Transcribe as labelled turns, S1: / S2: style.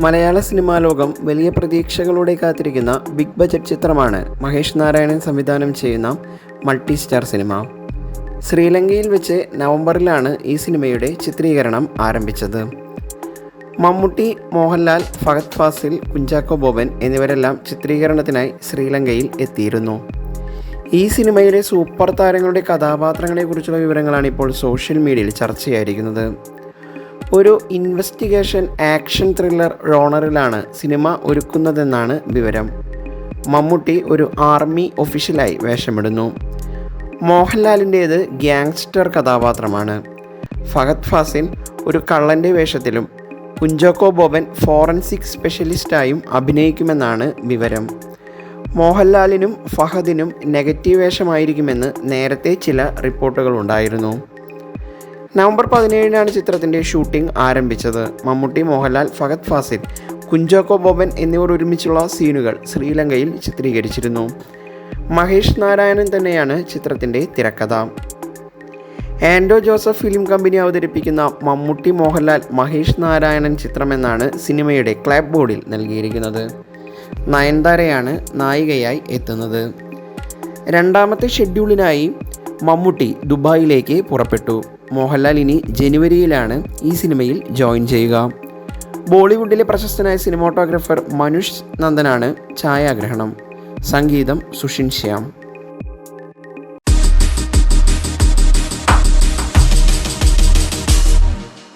S1: മലയാള cinema ലോകം വലിയ പ്രതീക്ഷകളോടെ കാത്തിരിക്കുന്ന ബിഗ് ബജറ്റ് ചിത്രമാണ് മഹേഷ് നാരായണൻ സംവിധാനം ചെയ്യുന്ന മൾട്ടി സ്റ്റാർ സിനിമ. ശ്രീലങ്കയിൽ വെച്ച് നവംബറിലാണ് ഈ സിനിമയുടെ ചിത്രീകരണം ആരംഭിച്ചത്. മമ്മൂട്ടി മോഹൻലാൽ ഫഹദ് ഫാസിൽ കുഞ്ചാക്കോ ബോബൻ എന്നിവരെല്ലാം ചിത്രീകരണത്തിനായി ശ്രീലങ്കയിൽ എത്തിയിരുന്നു. ഈ സിനിമയിലെ സൂപ്പർ താരങ്ങളുടെ കഥാപാത്രങ്ങളെക്കുറിച്ചുള്ള വിവരങ്ങളാണ് ഇപ്പോൾ സോഷ്യൽ മീഡിയയിൽ ചർച്ചയായിരിക്കുന്നത്. ഒരു ഇൻവെസ്റ്റിഗേഷൻ ആക്ഷൻ ത്രില്ലർ റോണറിലാണ് സിനിമ ഒരുക്കുന്നതെന്നാണ് വിവരം. മമ്മൂട്ടി ഒരു ആർമി ഒഫീഷ്യലായി വേഷമിടുന്നു. മോഹൻലാലിന്റേത് ഗ്യാങ്സ്റ്റർ കഥാപാത്രമാണ്. ഫഹദ് ഫാസിൻ ഒരു കള്ളന്റെ വേഷത്തിലും കുഞ്ചോക്കോ ബോബൻ ഫോറൻസിക് സ്പെഷ്യലിസ്റ്റായും അഭിനയിക്കുമെന്നാണ് വിവരം. മോഹൻലാലിനും ഫഹദിനും നെഗറ്റീവ് വേഷമായിരിക്കുമെന്ന് നേരത്തെ ചില റിപ്പോർട്ടുകൾ ഉണ്ടായിരുന്നു. നവംബർ പതിനേഴിനാണ് ചിത്രത്തിന്റെ ഷൂട്ടിംഗ് ആരംഭിച്ചത്. മമ്മൂട്ടി മോഹൻലാൽ ഫഹദ് ഫാസിൽ കുഞ്ചോക്കോ ബോബൻ എന്നിവർ ഒരുമിച്ചുള്ള സീനുകൾ ശ്രീലങ്കയിൽ ചിത്രീകരിച്ചിരുന്നു. മഹേഷ് നാരായണൻ തന്നെയാണ് ചിത്രത്തിന്റെ തിരക്കഥ. ആൻഡോ ജോസഫ് ഫിലിം കമ്പനി അവതരിപ്പിക്കുന്ന മമ്മൂട്ടി മോഹൻലാൽ മഹേഷ് നാരായണൻ ചിത്രമെന്നാണ് സിനിമയുടെ ക്ലാബ് ബോർഡിൽ നൽകിയിരിക്കുന്നത്. നയൻതാരയാണ് നായികയായി എത്തുന്നത്. രണ്ടാമത്തെ ഷെഡ്യൂളിനായി മമ്മൂട്ടി ദുബായിലേക്ക് പുറപ്പെട്ടു. മോഹൻലാൽ ഇനി ജനുവരിയിലാണ് ഈ സിനിമയിൽ ജോയിൻ ചെയ്യുക. ബോളിവുഡിലെ പ്രശസ്തനായ സിനിമാട്ടോഗ്രാഫർ മനുഷ് നന്ദനാണ് ഛായാഗ്രഹണം. സംഗീതം സുഷിൻ ശ്യാം.